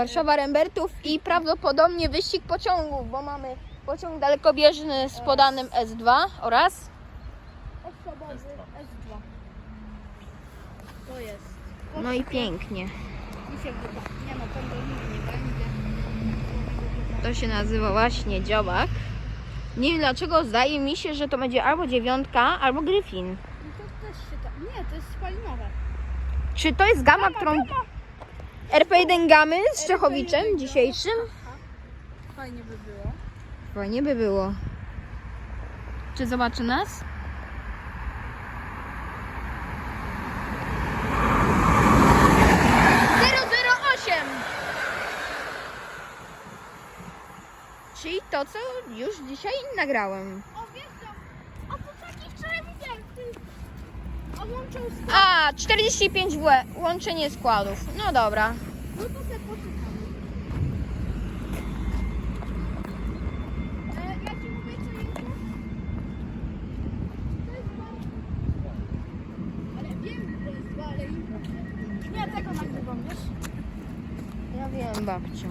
Warszawa Rembertów i prawdopodobnie wyścig pociągów, bo mamy pociąg dalekobieżny z podanym S2 oraz Osobowy S2. To jest. no i pięknie. To się nazywa właśnie dziobak. Nie wiem dlaczego, zdaje mi się, że to będzie albo dziewiątka, albo gryfin. To też się tak. Nie, to jest spalinowe. Czy to jest gama, którą... RP1 gamy z Czechowiczem dzisiejszym? Fajnie by było. Fajnie by było. Czy zobaczy nas? Czyli to, co już dzisiaj nagrałem. O, wiesz co? A to taki wczoraj widziałem. Ty... A łączą. A, 45 W, łączenie składów. No dobra. No to se poczytam. E, ja ci mówię co. To jest dwa. Ale wiem, że to jest dwa, ale jutro. Nie, tego nagrywam, wiesz? Ja wiem, babciu.